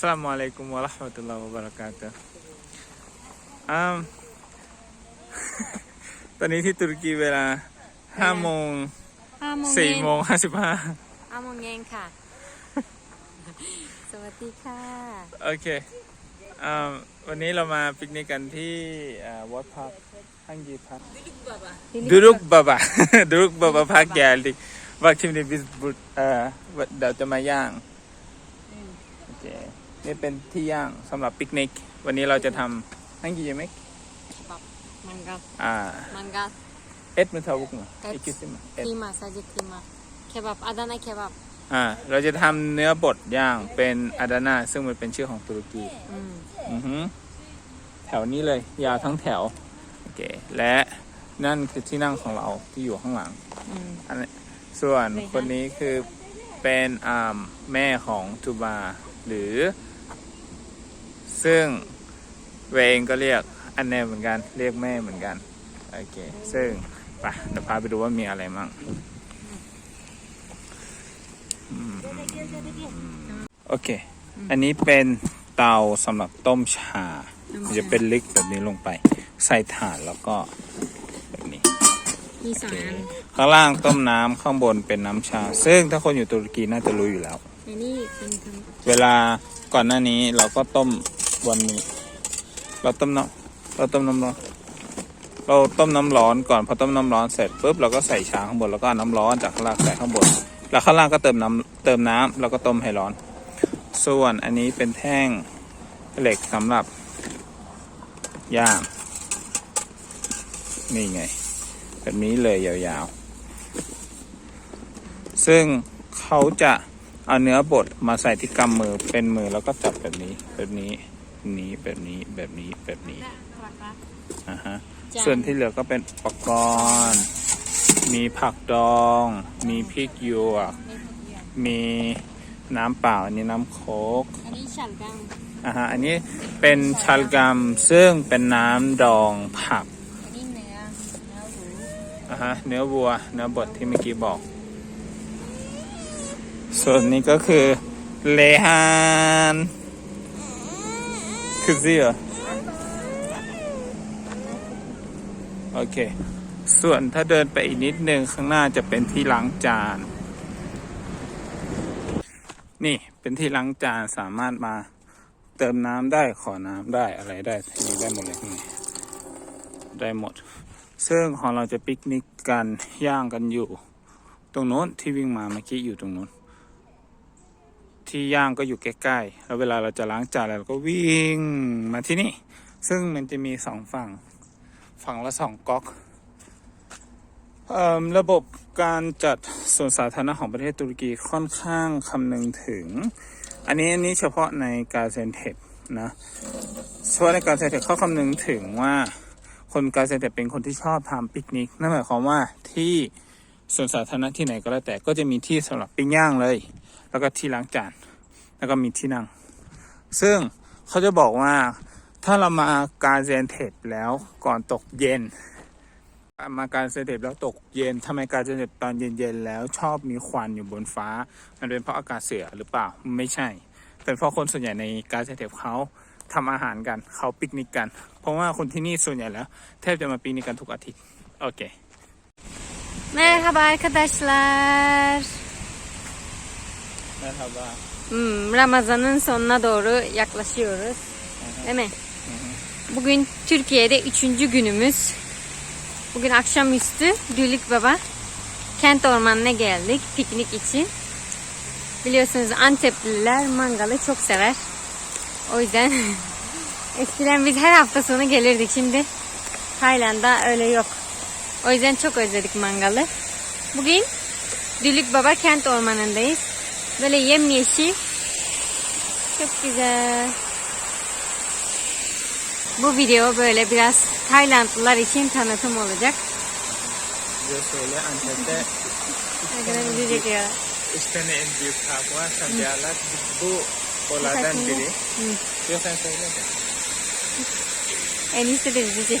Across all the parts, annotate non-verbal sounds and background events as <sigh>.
สลามอะลัยกุมวะเราะห์มะตุลลอฮ์วะบะเราะกาตุฮ์อืมตอนนี้ที่ตุรกีเวลาห้าโมงห้าโมงสี่เย็นโมงห้าสิบห้าห้าโมงเย็นค่ะ สวัสดีค่ะ โอเคอ่าวันนี้เรามาปิกนิกกันที่วอตพาร์คฮังกีพาร์ค Duduk Baba Duduk Baba Park geldik. Bak şimdi biz bu e, เดี๋ยวจะมาย่างโอเค นี่เป็นที่ย่างสำหรับปิกนิก วันนี้เราจะทำ hangi yemek? มันกัดอ่ามันกัด et mi tavuk mu? Et. İkisi mi? ค Et. รีมาซาจิครีมาเคบับอาดานาเคบับอ่า เราจะทำเนื้อบดย่างเป็นอาดานาซึ่งมันเป็นชื่อของตุรกีอืมอือฮึแถวนี้เลย ยาวทั้งแถว โอเค และนั่นคือที่นั่งของเราที่อยู่ข้างหลังอืมอันนี้ส่วนไหนคะคนนี้คือเป็นอ่าแม่ของทูบา หรือ ซึ่งเวเองก็เรียกอันแนเหมือนกัน เรียกแม่เหมือนกัน โอเค ซึ่งไปเดี๋ยวพาไปดูว่ามีอะไรมั่งอืมโอเค อันนี้เป็นเตาสำหรับต้มชามันจะเป็นลิกแบบนี้ลงไป ใส่ถ่านแล้วก็แบบนี้ มีสองอันข้างล่างต้มน้ำข้างบนเป็นน้ำชา ซึ่งถ้าคนอยู่ตุรกีน่าจะรู้อยู่แล้วอันนี้เป็นทเวลาก่อนหน้านี้เราก็ต้ม วันนี้ เราต้มน้ำเราต้มน้ำร้อนเราต้มน้ำร้อนก่อนพอต้มน้ำร้อนเสร็จปุ๊บเราก็ใส่ชาข้างบนแล้วก็น้ำร้อนจากข้างล่างใส่ข้างบน แล้วข้างล่างก็เติมน้ำเติมน้ำแล้วก็ต้มให้ร้อน ส่วนอันนี้เป็นแท่งเหล็กสำหรับย่างนี่ไง แบบนี้เลยยาวๆ ซึ่งเขาจะเอาเนื้อบดมาใส่ที่กำมือเป็นมือแล้วก็จับแบบนี้แบบนี้ นี้แบบนี้แบบนี้แบบนี้ำอ่าฮะจานส่วนที่เหลือก็เป็นอุปกรณ์ มีผักดอง มีพริกหยวกมีน้ำเปล่า อันนี้น้ำโค้กอันนี้ฉันกังอ่าฮะอันนี้เป็นชัลกัมซึ่งเป็นน้ำดองผักอันนี้เนื้อเนื้อหมูอ่าฮะเนื้อวัวเนื้อบดที่เมื่อกี้บอก ส่วนนี้ก็คือเลฮาน คือเสียโอเค ส่วนถ้าเดินไปอีกนิดนึงข้างหน้าจะเป็นที่ล้างจาน นี่เป็นที่ล้างจานสามารถมาเติมน้ำได้ขอน้ำได้อะไรได้ทีนี้ได้หมดเลยข้างในได้หมด ซึ่งของเราจะปิกนิกกันย่างกันอยู่ ตรงโน้นที่วิ่งมาเมื่อกี้อยู่ตรงโน้น ที่ย่างก็อยู่ใกล้ๆ แล้วเวลาเราจะล้างจานเราก็วิ่งมาที่นี่ ซึ่งมันจะมีสองฝั่ง ฝั่งละสองก๊อกเอิ่มระบบการจัดสวนสาธารณะของประเทศตุรกีค่อนข้างคำนึงถึง อันนี้อันนี้เฉพาะในกาเซนเทปนะเฉพาะในกาเซนเทปเขาคำนึงถึงว่าคนกาเซนเทปเป็นคนที่ชอบทำปิกนิก นั่นหมายความว่าที่ ส่วนสาธารณะที่ไหนก็แล้วแต่ก็จะมีที่สำหรับปิ้งย่างเลย แล้วก็ที่ล้างจาน แล้วก็มีที่นั่ง ซึ่งเขาจะบอกว่าถ้าเรามาการเซนเทปแล้วก่อนตกเย็น มาการเซนเทปแล้วตกเย็นทำไมการเซนเทปตอนเย็นๆแล้วชอบมีควันอยู่บนฟ้า มันเป็นเพราะอากาศเสียหรือเปล่าไม่ใช่ เป็นเพราะคนส่วนใหญ่ในการเซนเทปเขาทำอาหารกันเขาปิกนิกกัน เพราะว่าคนที่นี่ส่วนใหญ่แล้ว แทบจะมาปิกนิกกันทุกอาทิตย์ โอเค Merhaba arkadaşlar. Merhaba. Hmm, Ramazan'ın sonuna doğru yaklaşıyoruz. Hı hı. Değil mi? Hı hı. Bugün Türkiye'de üçüncü günümüz. Bugün akşamüstü Düllük Baba kent ormanına geldik piknik için. Biliyorsunuz Antepliler mangalı çok sever. O yüzden <laughs> eskiden biz her hafta sonu gelirdik. Şimdi Tayland'da öyle yok. O yüzden çok özledik mangalı. Bugün Dülük Baba kent ormanındayız. Böyle yemyeşil. Çok güzel. Bu video böyle biraz Taylandlılar için tanıtım olacak. Bize söyle Antep'te tane en büyük park var. Sabihalar bu olaydan biri. Hı. Diyor sen söyle de. En iyisi de bizi.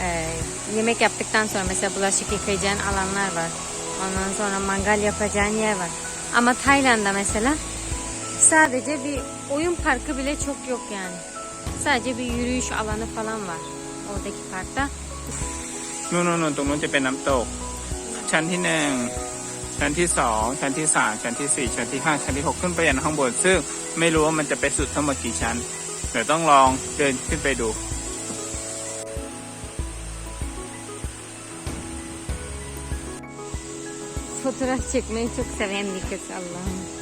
e, yemek yaptıktan sonra mesela bulaşık yıkayacağın alanlar var. Ondan sonra mangal yapacağın yer var. Ama Tayland'da mesela sadece bir oyun parkı bile çok yok yani. Sadece bir yürüyüş alanı falan var oradaki parkta. นู่นนู่นนู่นตรงนู้นจะเป็นน้ำตก ชั้นที่หนึ่งชั้นที่สองชั้นที่สามชั้นที่สี่ชั้นที่ห้าชั้นที่หกขึ้นไปยันข้างบนซึ่งไม่รู้ว่ามันจะไปสุดทั้งหมดกี่ชั้นเดี๋ยวต้องลองเดินขึ้นไปดู Fotoğraf çekmeyi çok seven bir kız Allah'ım.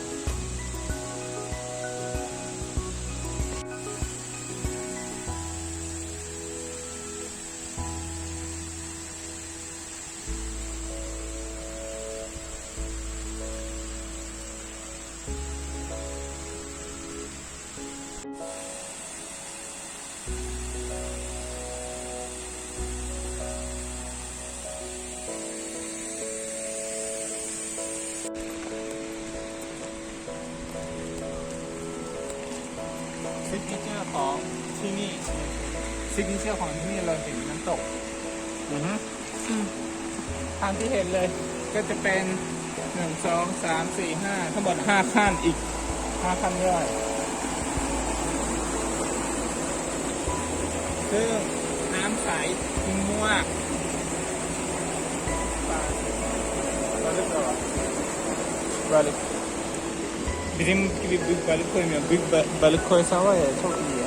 ของที่นี่ซิกเนเจอร์ของที่นี่เราเห็นน้ำตกอือฮึอืมทางที่เห็นเลย ก็จะเป็นหนึ่งสองสามสี่ห้าทั้งหมดห้าขั้นอีกห้าขั้นย่อยซึ่งน้ำใสทิ้งมวกปลาปลาลึกเหรอปลาลึก Bizim gibi büyük balık koymuyor. Büyük ba- balık koysa var ya çok iyi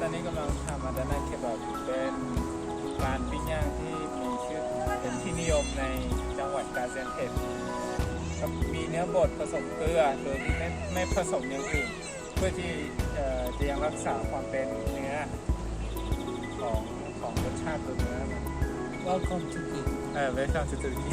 ตอนนี้กำลังทำอาดานาเคบับอยู่เป็นร้านปิ้งย่างที่มีชื่อเป็นที่นิยมในจังหวัดกาเซนเทปครับมีเนื้อบดผสมเกลือโดยที่ไม่ไม่ผสมอย่างอื่นเพื่อที่เอ่อจะยังรักษาความเป็นเนื้อของของรสชาติตัวเนื้อมัน Welcome to the เออ welcome to Turkey